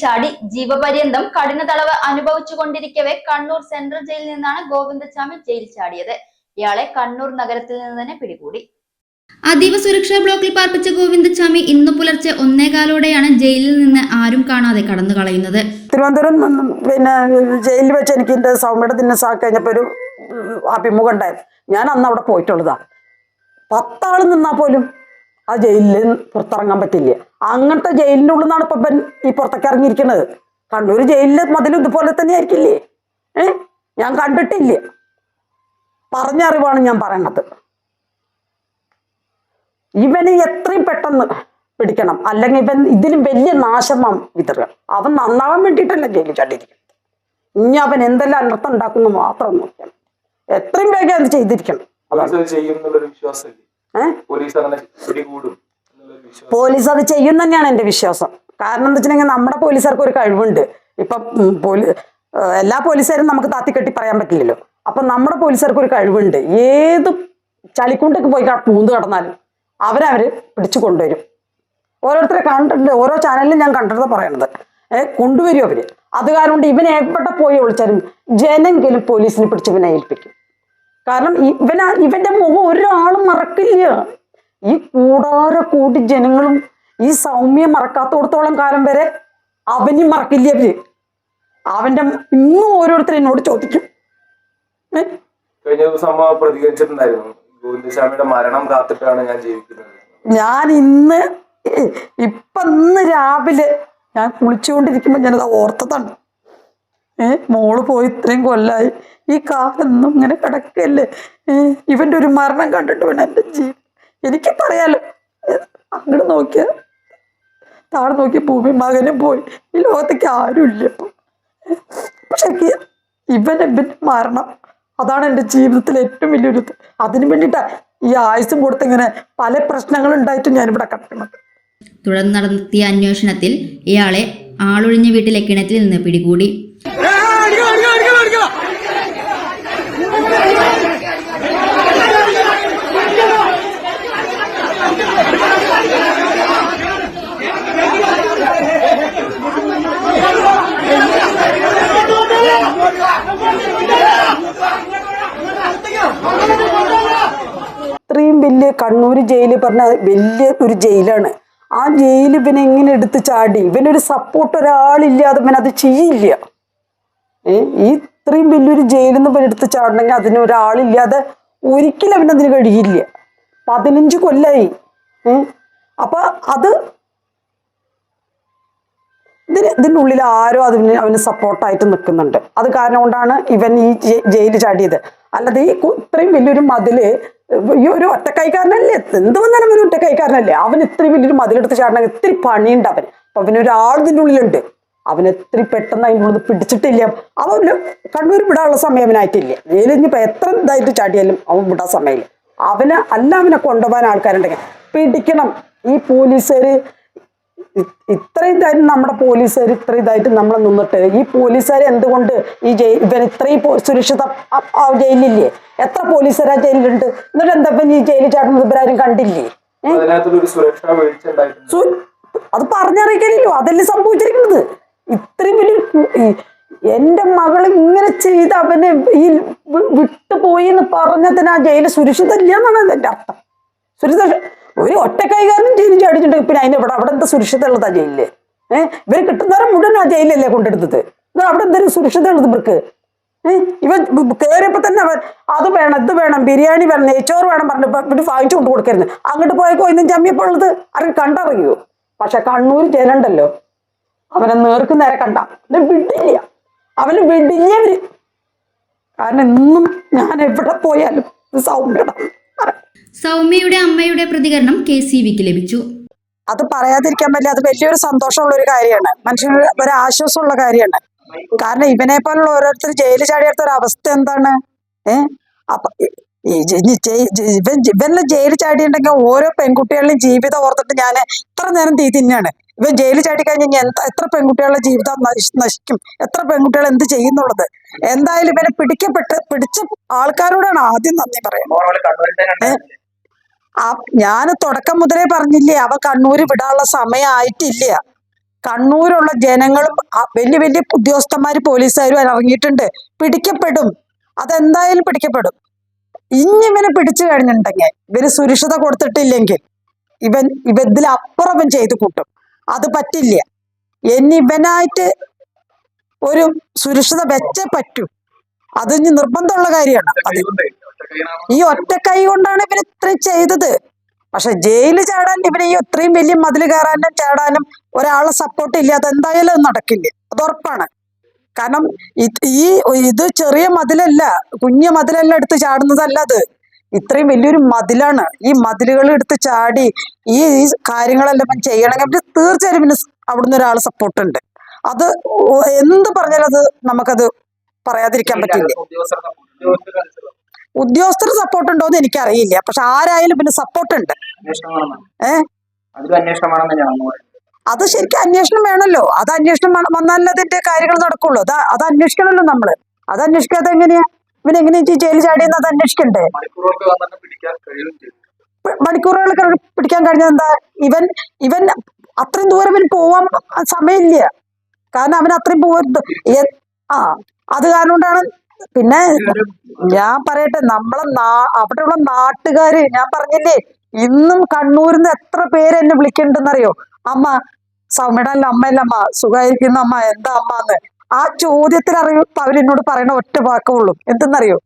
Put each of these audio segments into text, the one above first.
ചാടി ജീവപര്യന്തം കഠിന തടവ് അനുഭവിച്ചുകൊണ്ടിരിക്കവെ കണ്ണൂർ സെൻട്രൽ ജയിലിൽ നിന്നാണ് ഗോവിന്ദസ്വാമി ജയിൽ ചാടിയത്. ഇയാളെ കണ്ണൂർ നഗരത്തിൽ നിന്ന് തന്നെ പിടികൂടി. അതീവ സുരക്ഷാ ബ്ലോക്കിൽ പാർപ്പിച്ച ഗോവിന്ദസ്വാമി ഇന്ന് പുലർച്ചെ ഒന്നേകാലോടെയാണ് ജയിലിൽ നിന്ന് ആരും കാണാതെ കടന്നു കളയുന്നത്. തിരുവനന്തപുരം പിന്നെ ജയിലിൽ വെച്ച് എനിക്ക് എന്റെ സൗമ്യയുടെ ദിനസാ കഴിഞ്ഞപ്പോൾ ഒരു അഭിമുഖം ഉണ്ടായിരുന്നു. ഞാൻ അന്ന് അവിടെ പോയിട്ടുള്ളതാ. പത്താൾ നിന്നാ പോലും ആ ജയിലിൽ പുറത്തിറങ്ങാൻ പറ്റില്ല. അങ്ങനത്തെ ജയിലിന്റെ ഉള്ളിൽ നിന്നാണ് ഇപ്പം ഈ പുറത്തേക്ക് ഇറങ്ങിയിരിക്കുന്നത് കണ്ണൂർ ജയിലിൽ മതിലും ഇതുപോലെ തന്നെ ആയിരിക്കില്ലേ ഏ? ഞാൻ കണ്ടിട്ടില്ല. പറഞ്ഞ അറിവാണ് ഞാൻ പറയണത്. ഇവനെ എത്രയും പെട്ടെന്ന് പിടിക്കണം. അല്ലെങ്കിൽ ഇവൻ ഇതിലും വലിയ നാശമാം വിതറുക. അവൻ നന്നാവാൻ വേണ്ടിയിട്ടല്ല ജയിലിൽ ചാടിയിരിക്കുന്നത്. ഇനി അവൻ എന്തെല്ലാം അനർത്ഥം ഉണ്ടാക്കുന്നു മാത്രം നോക്കണം. എത്രയും വേഗം അത് ചെയ്തിരിക്കണം. ഏഹ് പോലീസ് അത് ചെയ്യും തന്നെയാണ് എന്റെ വിശ്വാസം. കാരണം എന്താ വെച്ചിട്ടുണ്ടെങ്കിൽ നമ്മുടെ പോലീസുകാർക്ക് ഒരു കഴിവുണ്ട്. ഇപ്പം പോലീ എല്ലാ പോലീസുകാരും നമുക്ക് താത്തിക്കെട്ടി പറയാൻ പറ്റില്ലല്ലോ. അപ്പം നമ്മുടെ പോലീസുകാർക്ക് ഒരു കഴിവുണ്ട്. ഏത് ചളിക്കുണ്ടൊക്കെ പോയി പൂന്ത് കടന്നാലും അവരവർ പിടിച്ചു കൊണ്ടുവരും. ഓരോരുത്തരെ കണ്ടിട്ടുണ്ട് ഓരോ ചാനലിലും ഞാൻ കണ്ടിട്ട് പറയണത്. ഏഹ് കൊണ്ടുവരും അവർ. അത് കാരണം ഇവനെ എവിടെ പോയി ഒളിച്ചാലും ജനെങ്കിലും പോലീസിനെ പിടിച്ച് ഇവനെ ഏൽപ്പിക്കും. കാരണം ഇവന ഇവന്റെ മുഖം ഒരാളും മറക്കില്ല. ഈ കൂടാര കൂടി ജനങ്ങളും ഈ സൗമ്യം മറക്കാത്തോടത്തോളം കാലം വരെ അവനും മറക്കില്ല അവർ. അവന്റെ ഇന്നും ഓരോരുത്തർ എന്നോട് ചോദിക്കും. കഴിഞ്ഞ ദിവസം അമ്മ പ്രതികരിച്ചിട്ടുണ്ടായിരുന്നു. ഗോവിന്ദസ്വാമിയുടെ മരണം കാത്തിട്ടാണ് ഞാൻ ജീവിക്കുന്നത്. ഞാൻ ഇന്ന് ഇപ്പൊ ഇന്ന് രാവിലെ ഞാൻ കുളിച്ചുകൊണ്ടിരിക്കുമ്പോ ഞാനത് ഓർത്തതാണ്. ഏ മോൾ പോയി ഇത്രയും കൊല്ലായി. ഈ കാലൊന്നും ഇങ്ങനെ കിടക്കല്ലേ? ഇവന്റെ ഒരു മരണം കണ്ടിട്ട് വേണം എന്റെ ജീവൻ എനിക്ക് പറയാലോ. അങ്ങോട്ട് നോക്കിയ താഴെ നോക്കിയ ഭൂമി മകനും പോയി. ഈ ലോകത്തേക്ക് ആരുമില്ല ഇപ്പൊ. പക്ഷെ ഇവൻ ഇവന്റെ മരണം? അതാണ് എന്റെ ജീവിതത്തിലെ ഏറ്റവും വലിയൊരു ഇത്. അതിനു വേണ്ടിയിട്ടാ ഈ ആയുസും കൊടുത്ത് ഇങ്ങനെ പല പ്രശ്നങ്ങളും ഉണ്ടായിട്ടും ഞാനിവിടെ കിടക്കുന്നത്. തുടർന്ന് നടത്തിയ അന്വേഷണത്തിൽ ഇയാളെ ആളൊഴിഞ്ഞ വീട്ടിലെ കിണറ്റിൽ നിന്ന് പിടികൂടി ഇത്രയും വലിയ കണ്ണൂർ ജയിൽ പറഞ്ഞ വലിയ ഒരു ജയിലാണ്. ആ ജയിൽ ഇവനെ എങ്ങനെ എടുത്ത് ചാടി. ഇവനൊരു സപ്പോർട്ട് ഒരാളില്ലാതെ ഇവൻ അത് ചെയ്യില്ല ഈ ഇത്രയും വലിയൊരു ജയിലിൽ നിന്ന് ഇവൻ എടുത്ത് ചാടണമെങ്കിൽ അതിന് ഒരാളില്ലാതെ ഒരിക്കലും അവനതിന് കഴിയില്ല. പതിനഞ്ച് കൊല്ലായി. അപ്പൊ അത് ഇതിന് ഇതിന്റെ ഉള്ളിൽ ആരോ അതിന് അവന് സപ്പോർട്ടായിട്ട് നിൽക്കുന്നുണ്ട്. അത് കാരണം കൊണ്ടാണ് ഇവൻ ഈ ജയിലിൽ ചാടിയത്. അല്ലാതെ ഈ ഇത്രയും വലിയൊരു മതിൽ ഈ ഒരു ഒറ്റക്കൈക്കാരനല്ലേ? എന്ത് വന്നാലും ഒരു ഒറ്റക്കൈക്കാരനല്ലേ? അവൻ ഇത്രയും വലിയൊരു മതിലെടുത്ത് ചാടണം ഇത്തിരി പണിയുണ്ട് അവൻ അപ്പൊ അവനൊരാൾ ഇതിന്റെ ഉള്ളിലുണ്ട്. അവൻ എത്ര പെട്ടെന്ന് അതിന്റെ ഉള്ളിൽ പിടിച്ചിട്ടില്ല. അവൻ കണ്ണൂർ വിടാനുള്ള സമയം അവനായിട്ടില്ല ഇനിയിപ്പോൾ എത്ര ഇതായിട്ട് ചാടിയാലും അവൻ വിടാൻ സമയമില്ല. അവന് അല്ല അവനെ കൊണ്ടുപോകാൻ ആൾക്കാരുണ്ടെങ്കിൽ പിടിക്കണം. ഈ പോലീസുകാർ ഇത്രയും ഇതായിട്ട് നമ്മുടെ പോലീസുകാർ ഇത്ര ഇതായിട്ട് നമ്മൾ നിന്നിട്ട് ഈ പോലീസുകാർ എന്തുകൊണ്ട് ഈ ജയിൽ ഇവൻ ഇത്രയും സുരക്ഷിത ജയിലില്ലേ? എത്ര പോലീസുകാർ ആ ജയിലിലുണ്ട്? എന്നിട്ട് എന്താ ഇപ്പം ഈ ജയിലിൽ ചാടുന്നത് ഇവരാരും കണ്ടില്ലേ? അത് പറഞ്ഞറിയിക്കാനില്ലോ അതല്ലേ സംഭവിച്ചിരിക്കുന്നത്? ഇത്രയും വലിയൊരു കു- എന്റെ മകൾ ഇങ്ങനെ ചെയ്ത് അവനെ ഈ വിട്ടുപോയി എന്ന് പറഞ്ഞതിന് ആ ജയിൽ സുരക്ഷിതല്ല എന്നാണ് എന്റെ അർത്ഥം. സുരക്ഷിത ഒരു ഒറ്റ കൈകാരനും ജയിലിൽ ചാടിച്ചിട്ടുണ്ടെങ്കിൽ പിന്നെ അതിന് ഇവിടെ അവിടെ എന്താ സുരക്ഷിത ആ ജയിലിൽ? ഏഹ് ഇവർ കിട്ടുന്നവരെ മുഴുവൻ ആ ജയിലല്ലേ കൊണ്ടെടുത്തത്? അവിടെ എന്തെങ്കിലും സുരക്ഷിത ഉള്ളത് ഇവർക്ക് ഇവൻ കയറിയപ്പോ തന്നെ അവൻ അത് വേണം ഇത് വേണം ബിരിയാണി വേണം നെയ്ച്ചോറ് വേണം പറഞ്ഞു ഇവിടെ വാങ്ങിച്ചു കൊണ്ട് കൊടുക്കരുത് അങ്ങോട്ട് പോയപ്പോ ഇന്നും ചമ്മിയപ്പോൾ ഉള്ളത് ആരും കണ്ടറിയോ? പക്ഷെ കണ്ണൂർ ജനണ്ടല്ലോ അവനെ നേർക്ക് നേരെ കണ്ട. അവനെ വിടില്ല. അവന് വിടില്ല അവർ കാരണം എന്നും ഞാൻ എവിടെ പോയാലും സൗണ്ട് ഇത് സൗമ്യയുടെ അമ്മയുടെ പ്രതികരണം കെ സി വിക്ക് ലഭിച്ചു. അത് പറയാതിരിക്കാൻ പറ്റില്ല. അത് വലിയൊരു സന്തോഷമുള്ള ഒരു കാര്യമാണ്. മനുഷ്യന് ഒരു ആശ്വാസമുള്ള കാര്യമാണ്. കാരണം ഇവനെ പോലുള്ള ഓരോരുത്തർ ജയിലിൽ ചാടിയെടുത്ത ഒരു അവസ്ഥ എന്താണ്? ഏഹ് അപ്പൊ ഇവൻ ഇവനെ ജയിലിൽ ചാടിയിട്ടുണ്ടെങ്കിൽ ഓരോ പെൺകുട്ടികളുടെയും ജീവിതം ഓർത്തിട്ട് ഞാൻ ഇത്ര നേരം തീ തിന്നാണ്. ഇവൻ ജയിലിൽ ചാടി കഴിഞ്ഞാൽ എത്ര പെൺകുട്ടികളുടെ ജീവിതം നശിക്കും? എത്ര പെൺകുട്ടികൾ എന്ത് ചെയ്യുന്നുള്ളത്? എന്തായാലും ഇവനെ പിടിക്കപ്പെട്ട് പിടിച്ച ആൾക്കാരോടാണ് ആദ്യം നന്ദി പറയുന്നത്. ആ ഞാൻ തുടക്കം മുതലേ പറഞ്ഞില്ലേ അവ കണ്ണൂര് വിടാനുള്ള സമയമായിട്ടില്ല കണ്ണൂരുള്ള ജനങ്ങളും വലിയ വലിയ ഉദ്യോഗസ്ഥന്മാര് പോലീസുകാരും ഇറങ്ങിയിട്ടുണ്ട്. പിടിക്കപ്പെടും. അതെന്തായാലും പിടിക്കപ്പെടും. ഇനി ഇവനെ പിടിച്ചു കഴിഞ്ഞിട്ടുണ്ടെങ്കിൽ ഇവന് സുരക്ഷിത കൊടുത്തിട്ടില്ലെങ്കിൽ ഇവൻ ഇവ ഇതിലപ്പുറം ഇവൻ ചെയ്തു കൂട്ടും. അത് പറ്റില്ല. ഇനി ഇവനായിട്ട് ഒരു സുരക്ഷിത വെച്ചേ പറ്റൂ. അത് ഇനി നിർബന്ധമുള്ള കാര്യമാണ്. അത് ഈ ഒറ്റ കൈ കൊണ്ടാണ് ഇവൻ ഇത്രയും ചെയ്തത്. പക്ഷെ ജയിലിൽ ചാടാൻ ഇവന് ഈ ഇത്രയും വലിയ മതിൽ കയറാനും ചാടാനും ഒരാളെ സപ്പോർട്ട് ഇല്ല അതെന്തായാലും അത് നടക്കില്ല. അത് ഉറപ്പാണ്. കാരണം ഈ ഇത് ചെറിയ മതിലല്ല കുഞ്ഞു മതിലല്ല എടുത്ത് ചാടുന്നതല്ല അത്. ഇത്രയും വലിയൊരു മതിലാണ്. ഈ മതിലുകൾ എടുത്ത് ചാടി ഈ ഈ കാര്യങ്ങളെല്ലാം ചെയ്യണമെങ്കിൽ തീർച്ചയായും പിന്നെ അവിടുന്ന് ഒരാൾ സപ്പോർട്ട് ഉണ്ട്. അത് എന്ത് പറഞ്ഞാലും അത് നമുക്കത് പറയാതിരിക്കാൻ പറ്റില്ല. ഉദ്യോഗസ്ഥർ സപ്പോർട്ട് ഉണ്ടോ. എന്ന് എനിക്കറിയില്ല. പക്ഷെ ആരായാലും പിന്നെ സപ്പോർട്ട് ഉണ്ട്. ഏ? അതിലും അത് ശരിക്കും അന്വേഷണം വേണമല്ലോ. അത് അന്വേഷണം വന്നാലേ അതിന്റെ കാര്യങ്ങൾ നടക്കുള്ളൂ. അത് അത് അന്വേഷിക്കണമല്ലോ നമ്മൾ. അത് അന്വേഷിക്കാതെ എങ്ങനെയാ? ഈ ജയിലിൽ ചാടിയെന്ന് അത് അന്വേഷിക്കണ്ടേ? മണിക്കൂറുകൾ പിടിക്കാൻ കഴിഞ്ഞത് എന്താ? ഇവൻ ഇവൻ അത്രയും ദൂരം ഇവൻ പോവാൻ സമയമില്ല. കാരണം അവൻ അത്രയും പോവരുത് ആ അത് കാരണം കൊണ്ടാണ് പിന്നെ ഞാൻ പറയട്ടെ നമ്മളെ നാ അവിടെയുള്ള നാട്ടുകാര് ഞാൻ പറഞ്ഞില്ലേ ഇന്നും കണ്ണൂരിൽ നിന്ന് എത്ര പേര് എന്നെ വിളിക്കണ്ടെന്നറിയോ? അമ്മ സൗമ്യടല്ല അമ്മയല്ല അമ്മ സുഖമായിരിക്കുന്ന അമ്മ എന്താ അമ്മ എന്ന്. ആ ചോദ്യത്തിൽ അവൻ എന്നോട് പറയണ ഒറ്റ വാക്കേ ഉള്ളൂ. എന്തെന്നറിയോ?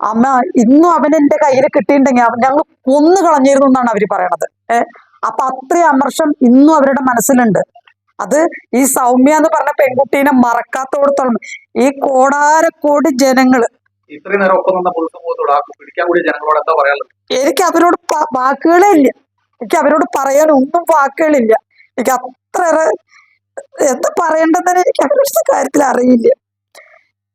അമ്മ ഇന്നും അവൻ എന്റെ കയ്യിൽ കിട്ടിയിട്ടുണ്ടെങ്കിൽ അവൻ ഞങ്ങൾ കൊന്നു കളഞ്ഞിരുന്നു എന്നാണ് അവർ പറയണത്. ഏഹ് അപ്പൊ അത്രയും അമർഷം ഇന്നും അവരുടെ മനസ്സിലുണ്ട്. അത് ഈ സൗമ്യ എന്ന് പറഞ്ഞ പെൺകുട്ടീനെ മറക്കാത്തോടത്തോളം ഈ കോടാരക്കോടി ജനങ്ങൾ എനിക്ക് അവരോട് വാക്കുകളേ ഇല്ല. എനിക്ക് അവരോട് പറയാൻ ഒന്നും വാക്കുകളില്ല. എനിക്ക് അത്ര എന്താ പറയേണ്ടതെന്ന് എനിക്ക് അവരുടെ കാര്യത്തിൽ അറിയില്ല.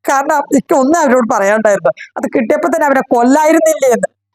കാരണം എനിക്ക് ഒന്നും അവരോട് പറയാണ്ടായിരുന്നു. അത് കിട്ടിയപ്പോൾ തന്നെ അവരെ കൊല്ലായിരുന്നില്ലേ എന്ന്.